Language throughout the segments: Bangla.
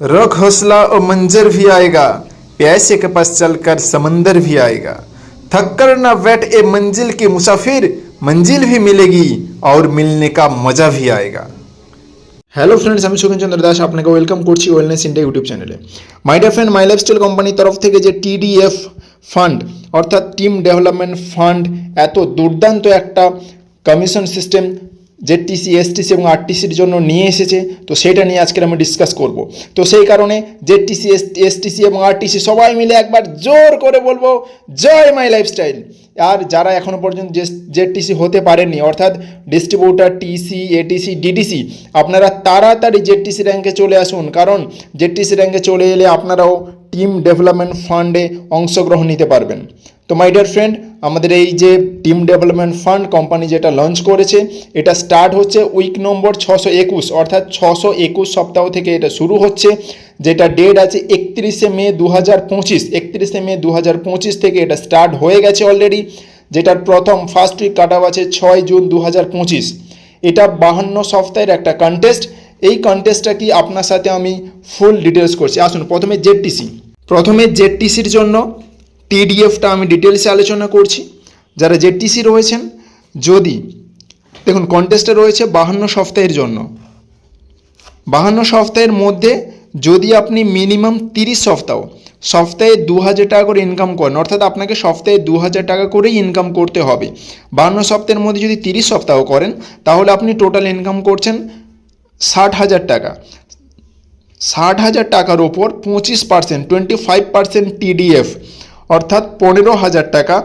रख हौसला और मंजर भी आएगा प्यासे के पास चलकर समंदर भी आएगा थक कर न बैठ ए मंजिल की मुसाफिर मंजिल भी मिलेगी और मिलने का मजा भी आएगा হ্যালো ফ্রেন্ডস আমি সুখেন চন্দ্র দাস আপনাকে ওয়েলকাম করছি ওয়েলনেস ইন্ডিয়া ইউটিউব চ্যানেলে my dear friend my lifestyle কোম্পানির তরফ থেকে যে টিডিএফ ফান্ড অর্থাৎ টিম ডেভেলপমেন্ট ফান্ড এত দুর্দান্ত একটা কমিশন সিস্টেম জেডটিসি এসটিসি এবং আরটিসির জন্য নিয়ে এসেছে, তো সেটা নিয়ে আজকে আমি ডিসকাস করব। তো সেই কারণে জেডটিসি এসটিসি এবং আরটিসি সবাই মিলে একবার জোর করে বলব, জয় মাই লাইফস্টাইল আর যারা এখনও পর্যন্ত জেডটিসি হতে পারেননি, অর্থাৎ ডিস্ট্রিবিউটার টিসি এটিসি ডিটিসি আপনারা তাড়াতাড়ি জেডটিসি র্যাঙ্কে চলে আসুন, কারণ জেডটিসি র্যাঙ্কে চলে এলে আপনারাও টিম ডেভেলপমেন্ট ফান্ডে অংশগ্রহণ নিতে পারবেন। তো মাই ডিয়ার ফ্রেন্ড আমাদের এই যে টিম ডেভেলপমেন্ট ফান্ড কোম্পানি যেটা লঞ্চ করেছে, এটা স্টার্ট হচ্ছে উইক নম্বর ছশো একুশ, অর্থাৎ ছশো একুশ সপ্তাহ থেকে এটা শুরু হচ্ছে, যেটা ডেট আছে একত্রিশে মে দু হাজার পঁচিশ, একত্রিশে মে দু হাজার পঁচিশ থেকে এটা স্টার্ট হয়ে গেছে অলরেডি যেটার প্রথম ফার্স্ট উইক কাটা আছে ছয় জুন দু হাজার পঁচিশ। এটা বাহান্ন সপ্তাহের একটা কন্টেস্ট এই কন্টেস্টটা কি আপনার সাথে আমি ফুল ডিটেলস করছি। আসুন, প্রথমে জেডটিসি প্রথমে জেডটিসির জন্য টিডিএফটা আমি ডিটেলসে আলোচনা করছি। যারা জেডটিসি রয়েছেন, যদি, দেখুন কন্টেস্টে রয়েছে বাহান্ন সপ্তাহের জন্য। বাহান্ন সপ্তাহের মধ্যে যদি আপনি মিনিমাম তিরিশ সপ্তাহ, সপ্তাহে দু হাজার টাকা করে ইনকাম করেন, অর্থাৎ আপনাকে সপ্তাহে দু হাজার টাকা করেই ইনকাম করতে হবে। বাহান্ন সপ্তাহের মধ্যে যদি তিরিশ সপ্তাহ করেন, তাহলে আপনি টোটাল ইনকাম করছেন ষাট হাজার টাকা। ষাট হাজার টাকার ওপর পঁচিশ percent twenty five percent TDF অর্থাৎ পনেরো হাজার টাকা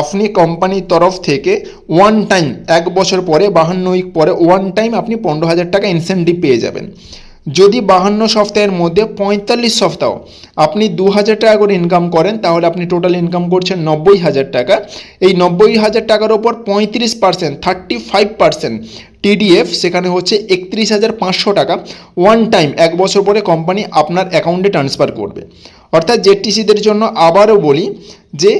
আপনি কোম্পানির তরফ থেকে ওয়ান টাইম এক বছর পরে, বাহান্ন উইক পরে ওয়ান টাইম আপনি পনেরো হাজার টাকা ইনসেন্টিভ পেয়ে যাবেন। যদি বাহান্ন সপ্তাহের মধ্যে পঁয়তাল্লিশ সপ্তাহ আপনি দু হাজার টাকা করে ইনকাম করেন, তাহলে আপনি টোটাল ইনকাম করছেন নব্বই হাজার টাকা। এই নব্বই হাজার টাকার ওপর পঁয়ত্রিশ percent thirty five percent TDF সেখানে হচ্ছে একত্রিশ হাজার পাঁচশো টাকা ওয়ান টাইম এক বছর পরে কোম্পানি আপনার অ্যাকাউন্টে ট্রান্সফার করবে। অর্থাৎ জেটিসিদের জন্য আবারও বলি যে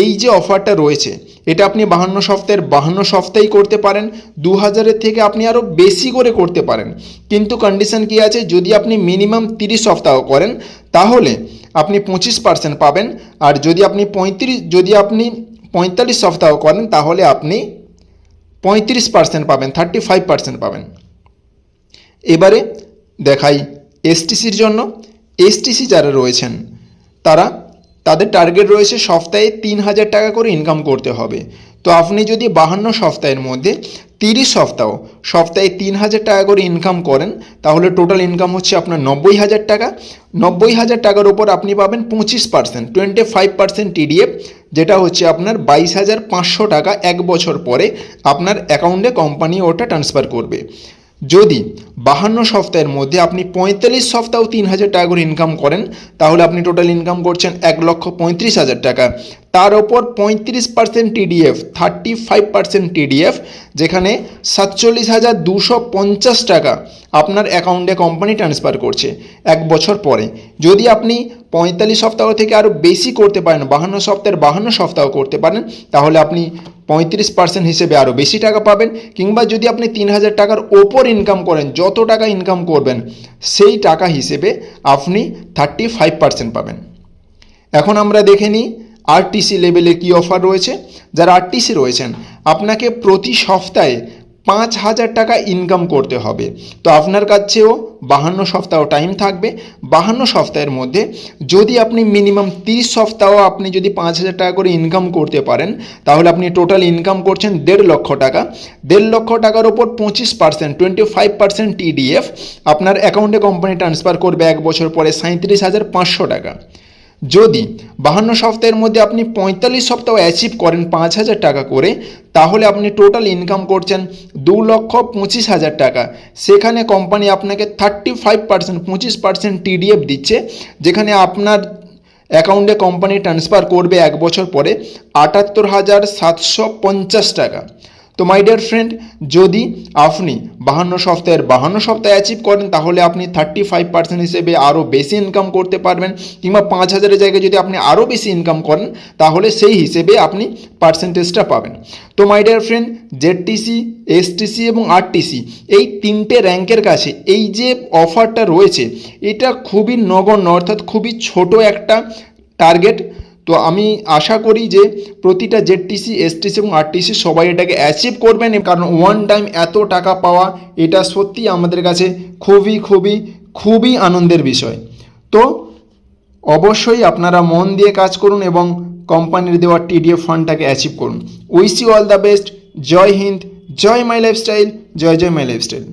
এই যে অফারটা রয়েছে, এটা আপনি বাহান্ন সপ্তাহের বাহান্ন সপ্তাহেই করতে পারেন দু হাজারের থেকে আপনি আরও বেশি করে করতে পারেন। কিন্তু কন্ডিশন কী আছে? যদি আপনি মিনিমাম তিরিশ সপ্তাহ করেন, তাহলে আপনি পঁচিশ পার্সেন্ট পাবেন। আর যদি আপনি পঁয়ত্রিশ, যদি আপনি পঁয়তাল্লিশ সপ্তাহ করেন, তাহলে আপনি পঁয়ত্রিশ পার্সেন্ট পাবেন থার্টি ফাইভ পার্সেন্ট পাবেন। এবারে দেখাই এসটিসির জন্য। এসটিসি যারা রয়েছেন তারা, তাদের টার্গেট রয়েছে সপ্তাহে তিন হাজার টাকা করে ইনকাম করতে হবে। তো আপনি যদি বাহান্ন সপ্তাহের মধ্যে তিরিশ সপ্তাহ সপ্তাহে তিন হাজার টাকা করে ইনকাম করেন, তাহলে টোটাল ইনকাম হচ্ছে আপনার নব্বই হাজার টাকা। নব্বই হাজার টাকার ওপর আপনি পাবেন পঁচিশ percent twenty five percent TDF যেটা হচ্ছে আপনার বাইশ হাজার পাঁচশো টাকা এক বছর পরে আপনার অ্যাকাউন্টে কোম্পানি ওটা ট্রান্সফার করবে। যদি বাহান্ন সপ্তাহের মধ্যে আপনি পঁয়তাল্লিশ সপ্তাহ তিন হাজার টাকা করে ইনকাম করেন, তাহলে আপনি টোটাল ইনকাম করছেন এক লক্ষ পঁয়ত্রিশ হাজার টাকা। তার ওপর পঁয়ত্রিশ percent TDF thirty five percent TDF যেখানে সাতচল্লিশ হাজার দুশো পঞ্চাশ টাকা আপনার অ্যাকাউন্টে কোম্পানি ট্রান্সফার করছে এক বছর পরে। যদি আপনি পঁয়তাল্লিশ সপ্তাহ থেকে আরও বেশি করতে পারেন, বাহান্ন সপ্তাহের বাহান্ন সপ্তাহ করতে পারেন, তাহলে আপনি পঁয়ত্রিশ পার্সেন্ট হিসেবে আরও বেশি টাকা পাবেন, কিংবা যদি আপনি তিন হাজার টাকার ওপর ইনকাম করেন, যত টাকা ইনকাম করবেন, সেই টাকা হিসেবে আপনি থার্টি ফাইভ পার্সেন্ট পাবেন। এখন আমরা দেখে নিই আরটিসি লেভেলে কী অফার রয়েছে। যারা আরটিসি রয়েছেন, আপনাকে প্রতি সপ্তাহে পাঁচ হাজার টাকা ইনকাম করতে হবে। তো আপনার কাছেও বাহান্ন সপ্তাহ টাইম থাকবে। বাহান্ন সপ্তাহের মধ্যে যদি আপনি মিনিমাম তিরিশ সপ্তাহ আপনি যদি পাঁচ হাজার টাকা করে ইনকাম করতে পারেন, তাহলে আপনি টোটাল ইনকাম করছেন দেড় লক্ষ টাকা। দেড় লক্ষ টাকার ওপর পঁচিশ percent twenty five percent TDF আপনার অ্যাকাউন্টে কোম্পানি ট্রান্সফার করবে এক বছর পরে সাঁত্রিশ হাজার পাঁচশো টাকা। যদি বাহান্ন সপ্তাহের মধ্যে আপনি পঁয়তাল্লিশ সপ্তাহ অ্যাচিভ করেন পাঁচ হাজার টাকা করে, তাহলে আপনি টোটাল ইনকাম করছেন দু লক্ষ পঁচিশ হাজার টাকা। সেখানে কোম্পানি আপনাকে থার্টি ফাইভ পার্সেন্ট পঁচিশ পার্সেন্ট টিডিএফ দিচ্ছে, যেখানে আপনার অ্যাকাউন্টে কোম্পানি ট্রান্সফার করবে এক বছর পরে আটাত্তর হাজার সাতশো পঞ্চাশ টাকা। তো মাই ডিয়ার ফ্রেন্ড যদি আপনি বাহান্ন সপ্তাহের বাহান্ন সপ্তাহে অ্যাচিভ করেন, তাহলে আপনি থার্টি ফাইভ পার্সেন্ট হিসেবে আরও বেশি ইনকাম করতে পারবেন, কিংবা পাঁচ হাজারের জায়গায় যদি আপনি আরও বেশি ইনকাম করেন, তাহলে সেই হিসেবে আপনি পার্সেন্টেজটা পাবেন। তো my dear friend ZTC STC এবং আরটিসি এই তিনটে র্যাঙ্কের কাছে এই যে অফারটা রয়েছে, এটা খুবই নগণ্য, অর্থাৎ খুবই ছোট একটা টার্গেট তো আমি আশা করি যে প্রতিটা জেডটিসি এসটিসি এবং আরটিসি সবাই এটাকে অ্যাচিভ করবেন কারণ ওয়ান টাইম এত টাকা পাওয়া, এটা সত্যি আমাদের কাছে খুবই খুবই খুবই আনন্দের বিষয়। তো অবশ্যই আপনারা মন দিয়ে কাজ করুন এবং কোম্পানির দেওয়া টিডিএফ ফান্ডটাকে অ্যাচিভ করুন। Wish you all the best. জয় হিন্দ। জয় মাই লাইফস্টাইল। জয় জয় মাই লাইফস্টাইল।